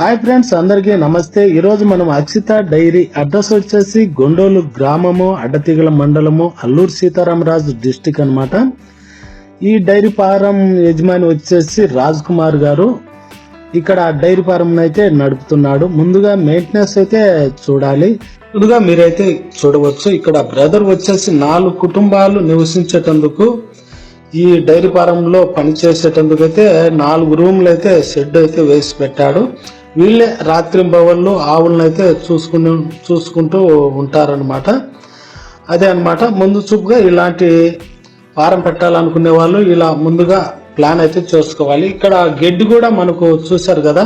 Hi friends అందరికీ నమస్తే. ఈ రోజు మనం అక్షిత డైరీ అడ్రస్ వచ్చేసి గొండోలు గ్రామము అడ్డతీగల మండలము అల్లూరు సీతారామరాజు డిస్టిక్ అన్నమాట. ఈ డైరీ ఫారం యజమాని వచ్చేసి రాజ్ కుమార్ గారు. ఇక్కడ డైరీ ఫారం అయితే నడుపుతున్నాడు. ముందుగా మెయింటెనెన్స్ అయితే చూడాలి. ముందుగా మీరైతే చూడవచ్చు. ఇక్కడ బ్రదర్ వచ్చేసి నాలుగు కుటుంబాలు నివసించేటందుకు ఈ డైరీ ఫారంలో పనిచేసేటందుకు అయితే నాలుగు రూమ్లు అయితే షెడ్ అయితే వేసి పెట్టాడు. వీళ్ళే రాత్రి భవన్లు ఆవులను అయితే చూసుకుని చూసుకుంటూ ఉంటారనమాట అదే అన్నమాట ముందు చూపుగా ఇలాంటి వారం పెట్టాలనుకునే వాళ్ళు ఇలా ముందుగా ప్లాన్ అయితే చేసుకోవాలి. ఇక్కడ గడ్డి కూడా మనకు చూశారు కదా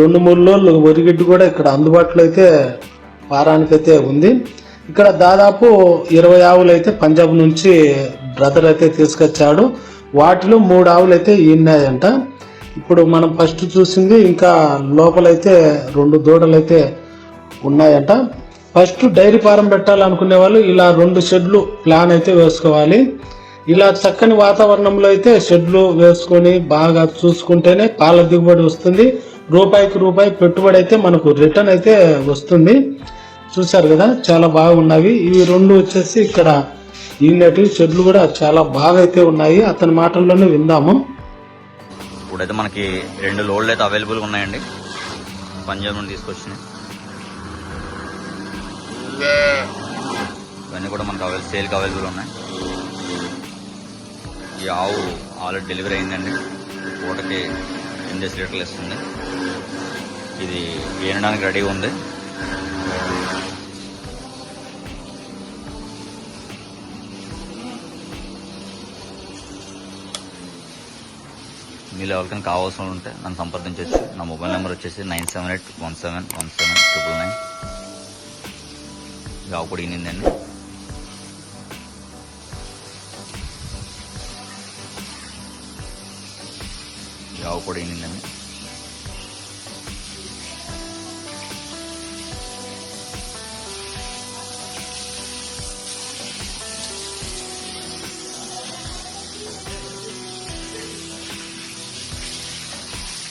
రెండు మూడు రోజులు వరిగడ్డి కూడా ఇక్కడ అందుబాటులో అయితే వారానికైతే ఉంది. ఇక్కడ దాదాపు ఇరవై ఆవులు అయితే పంజాబ్ నుంచి బ్రదర్ అయితే తీసుకొచ్చాడు. వాటిలో మూడు ఆవులు అయితే ఈనాయంట ఇప్పుడు మనం ఫస్ట్ చూసింది ఇంకా లోపలైతే రెండు దూడలు అయితే ఉన్నాయంట. ఫస్ట్ డైరీ ఫారం పెట్టాలనుకునే వాళ్ళు ఇలా రెండు షెడ్లు ప్లాన్ అయితే వేసుకోవాలి. ఇలా చక్కని వాతావరణంలో అయితే షెడ్లు వేసుకొని బాగా చూసుకుంటేనే పాల దిగుబడి వస్తుంది. రూపాయికి రూపాయి పెట్టుబడి అయితే మనకు రిటర్న్ అయితే వస్తుంది. చూశారు కదా చాలా బాగున్నవి ఇవి రెండు వచ్చేసి ఇక్కడ ఈనటి షెడ్లు కూడా చాలా బాగా అయితే ఉన్నాయి. అతని మాటల్లోనే విందాము. ఇప్పుడైతే మనకి రెండు లోడ్లు అయితే అవైలబుల్గా ఉన్నాయండి. పంజాబ్ నుండి తీసుకొచ్చినాయి. ఇవన్నీ కూడా మనకు అవైలబుల్ సేల్కి అవైలబుల్ ఉన్నాయి. ఈ ఆవు ఆల్రెడీ డెలివరీ అయిందండి. పూటకి ఎనిమిది లీటర్లు ఇస్తుంది. ఇది వేయడానికి రెడీగా ఉంది. మీలో ఎవరికైనా కావాల్సిన ఉంటే నన్ను సంప్రదించవచ్చు నా మొబైల్ నెంబర్ వచ్చేసి nine seven eight one seven one seven triple nine. Job కూడా ఇనిందండి జాబ్ కూడా ఇనిందండి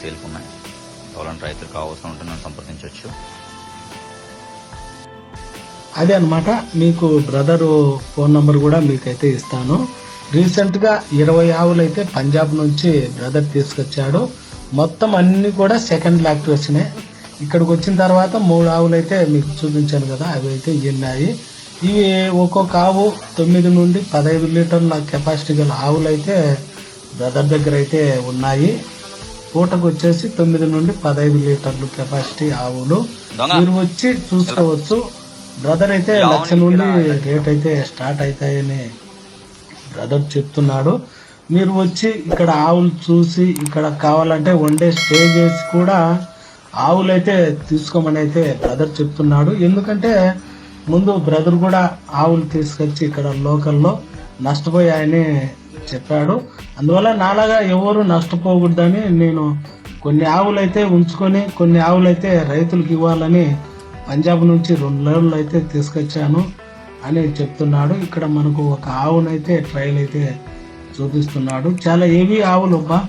సేల్కి ఉన్నాయి కావాలంటే రైతులు కావాల్సిన ఉంటే నన్ను సంప్రదించవచ్చు. అదే అన్నమాట మీకు బ్రదర్ ఫోన్ నంబర్ కూడా మీకైతే ఇస్తాను. రీసెంట్గా ఇరవై ఆవులు అయితే పంజాబ్ నుంచి బ్రదర్ తీసుకొచ్చాడు. మొత్తం అన్నీ కూడా సెకండ్ లాక్టేషనే ఇక్కడికి వచ్చిన తర్వాత మూడు ఆవులు అయితే మీకు చూపించాను కదా అవి అయితే ఉన్నాయి ఇవి ఒక్కొక్క ఆవు తొమ్మిది నుండి పదహైదు లీటర్ల కెపాసిటీ గల ఆవులు అయితే బ్రదర్ దగ్గర అయితే ఉన్నాయి. పూటకు వచ్చేసి తొమ్మిది నుండి పదహైదు లీటర్లు కెపాసిటీ ఆవులు. మీరు వచ్చి చూసుకోవచ్చు బ్రదర్ అయితే లక్ష నుండి. రేట్ అయితే స్టార్ట్ అవుతాయని బ్రదర్ చెప్తున్నాడు మీరు వచ్చి ఇక్కడ ఆవులు చూసి ఇక్కడ కావాలంటే వన్ డే స్టే చేసి కూడా ఆవులు అయితే తీసుకోమని అయితే బ్రదర్ చెప్తున్నాడు ఎందుకంటే ముందు బ్రదర్ కూడా ఆవులు తీసుకొచ్చి ఇక్కడ లోకల్లో నష్టపోయాయని చెప్పాడు. అందువల్ల నాలాగా ఎవరు నష్టపోకూడదని నేను కొన్ని ఆవులు అయితే ఉంచుకొని కొన్ని ఆవులు అయితే రైతులకు ఇవ్వాలని పంజాబ్ నుంచి రెండు లోన్లు అయితే తీసుకొచ్చాను అని చెప్తున్నాడు. ఇక్కడ మనకు ఒక ఆవునైతే ట్రైల్ అయితే చూపిస్తున్నాడు. చాలా ఏవి ఆవులు అబ్బా.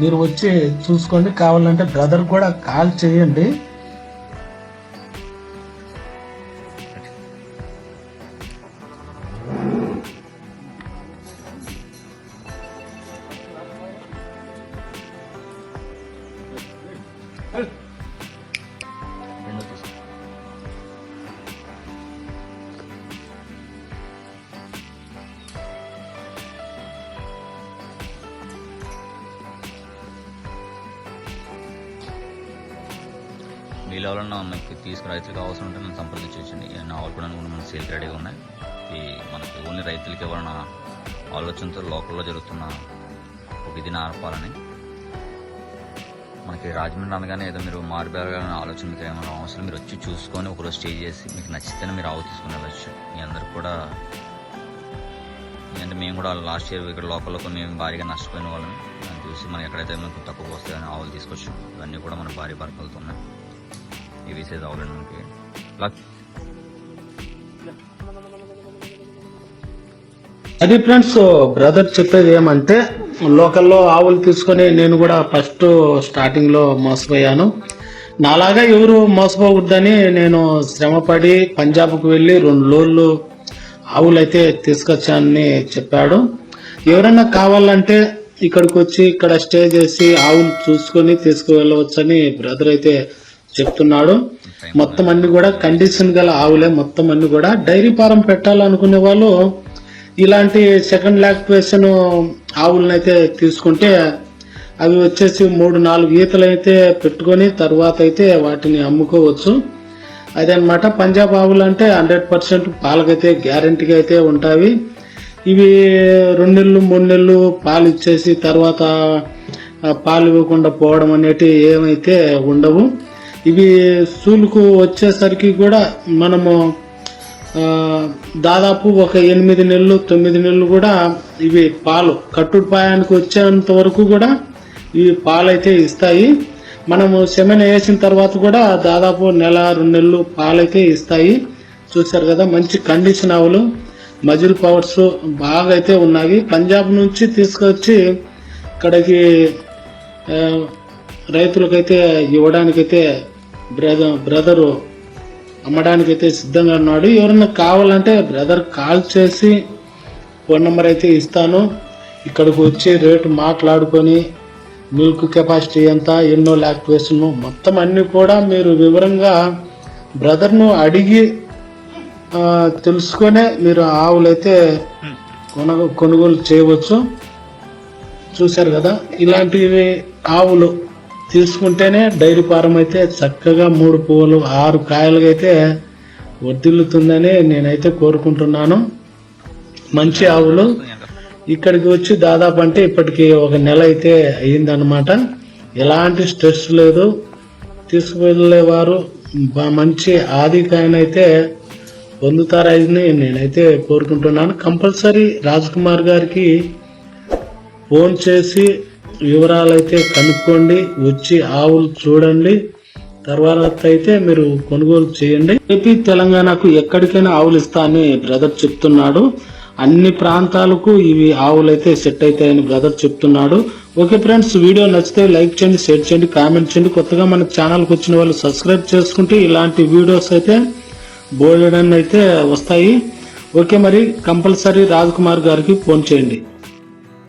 మీరు వచ్చి చూసుకోండి. కావాలంటే బ్రదర్ కూడా కాల్ చేయండి. మీలో ఎవరన్నా మనకి తీసుకుని రైతులకు అవసరం ఉంటే మనం సంప్రదించండి. నా ఆవులు కూడా మన సేల్ రెడీగా ఉన్నాయి. ఈ మనకి ఓన్లీ రైతులకి ఎవరైనా ఆలోచనతో లోకల్లో జరుగుతున్న ఒక ఇది నార్పాలని మనకి రాజమండ్రి అనగానే ఏదో మీరు మారుబేరగానే ఆలోచన మీకు ఏమైనా అవసరం మీరు వచ్చి చూసుకొని ఒకరోజు స్టే చేసి మీకు నచ్చితేనే మీరు ఆవు తీసుకుని వెళ్ళచ్చు. మీ అందరికి కూడా అంటే మేము కూడా లాస్ట్ ఇయర్ ఇక్కడ లోకల్లో కొన్ని భారీగా నష్టపోయిన వాళ్ళని దాన్ని చూసి మనం ఎక్కడైతే మనకు తక్కువ వస్తాయని ఆవులు తీసుకొచ్చు. ఇవన్నీ కూడా మన భారీ బరకలతో ఉన్నాయి. ఇవి సేజ్ ఆవులండి మనకి. లక్ అది ఫ్రెండ్స్ బ్రదర్ చెప్పేది ఏమంటే లోకల్లో ఆవులు తీసుకొని నేను కూడా ఫస్ట్ స్టార్టింగ్లో మోసపోయాను. నాలాగా ఎవరు మోసపోకూడదని నేను శ్రమపడి పంజాబ్కు వెళ్ళి రెండు లోళ్ళు ఆవులు అయితే తీసుకొచ్చానని చెప్పాడు. ఎవరైనా కావాలంటే ఇక్కడికి వచ్చి ఇక్కడ స్టే చేసి ఆవులు చూసుకొని తీసుకువెళ్ళవచ్చని బ్రదర్ అయితే చెప్తున్నాడు. మొత్తం అన్ని కూడా కండిషన్ గల ఆవులే. మొత్తం అన్ని కూడా డైరీ ఫారం పెట్టాలనుకునే వాళ్ళు ఇలాంటి సెకండ్ లాక్టివేషన్ ఆవులనైతే తీసుకుంటే అవి వచ్చేసి మూడు నాలుగు ఈతలు అయితే పెట్టుకొని తర్వాత అయితే వాటిని అమ్ముకోవచ్చు. అదనమాట పంజాబ్ ఆవులు అంటే హండ్రెడ్ పర్సెంట్ పాలకైతే గ్యారంటీగా అయితే ఉంటాయి. ఇవి రెండు నెలలు మూడు నెలలు పాలు ఇచ్చేసి తర్వాత పాలు ఇవ్వకుండా పోవడం అనేటివి ఏమైతే ఉండవు. ఇవి సూలుకు వచ్చేసరికి కూడా మనము దాదాపు ఒక ఎనిమిది నెలలు తొమ్మిది నెలలు కూడా ఇవి పాలు కట్టుడు పాయానికి వచ్చేంత వరకు కూడా ఇవి పాలైతే ఇస్తాయి. మనము సెమెన్ వేసిన తర్వాత కూడా దాదాపు నెల రెండు నెలలు పాలైతే ఇస్తాయి. చూశారు కదా మంచి కండిషన్ ఆవులు మజిల్ పవర్స్ బాగా అయితే ఉన్నాయి. పంజాబ్ నుంచి తీసుకొచ్చి ఇక్కడికి రైతులకైతే ఇవ్వడానికైతే బ్రదర్ బ్రదరు అమ్మడానికైతే సిద్ధంగా ఉన్నాడు. ఎవరన్నా కావాలంటే బ్రదర్ కాల్ చేసి ఫోన్ నెంబర్ అయితే ఇస్తాను. ఇక్కడికి వచ్చి రేటు మాట్లాడుకొని మిల్క్ కెపాసిటీ ఎంత ఎన్నో లాక్టివేషన్ మొత్తం అన్ని కూడా మీరు వివరంగా బ్రదర్ను అడిగి తెలుసుకొనే మీరు ఆవులైతే కొన కొనుగోలు చేయవచ్చు. చూశారు కదా ఇలాంటివి ఆవులు తీసుకుంటేనే డైరీ ఫారం అయితే చక్కగా మూడు పువ్వులు ఆరు కాయలుగా అయితే నేనైతే కోరుకుంటున్నాను. మంచి ఆవులు. ఇక్కడికి వచ్చి దాదాపు అంటే ఇప్పటికి ఒక నెల అయితే అయ్యిందనమాట ఎలాంటి స్ట్రెస్ లేదు. తీసుకువెళ్ళేవారు మంచి ఆదికాయనైతే పొందుతారని నేనైతే కోరుకుంటున్నాను. కంపల్సరీ రాజ్ కుమార్ గారికి ఫోన్ చేసి వివరాలు అయితే కనుక్కోండి వచ్చి ఆవులు చూడండి తర్వాత అయితే మీరు కొనుగోలు చేయండి. ఏపీ తెలంగాణకు ఎక్కడికైనా ఆవులు ఇస్తా అని బ్రదర్ చెప్తున్నాడు. అన్ని ప్రాంతాలకు ఇవి ఆవులు అయితే సెట్ అవుతాయని బ్రదర్ చెప్తున్నాడు. ఓకే ఫ్రెండ్స్ వీడియో నచ్చితే లైక్ చేయండి షేర్ చేయండి కామెంట్ చేయండి. కొత్తగా మన ఛానల్కి వచ్చిన వాళ్ళు సబ్స్క్రైబ్ చేసుకుంటే ఇలాంటి వీడియోస్ అయితే బోల్డన్ అయితే వస్తాయి. ఓకే మరి కంపల్సరీ రాజ్ కుమార్ గారికి ఫోన్ చేయండి.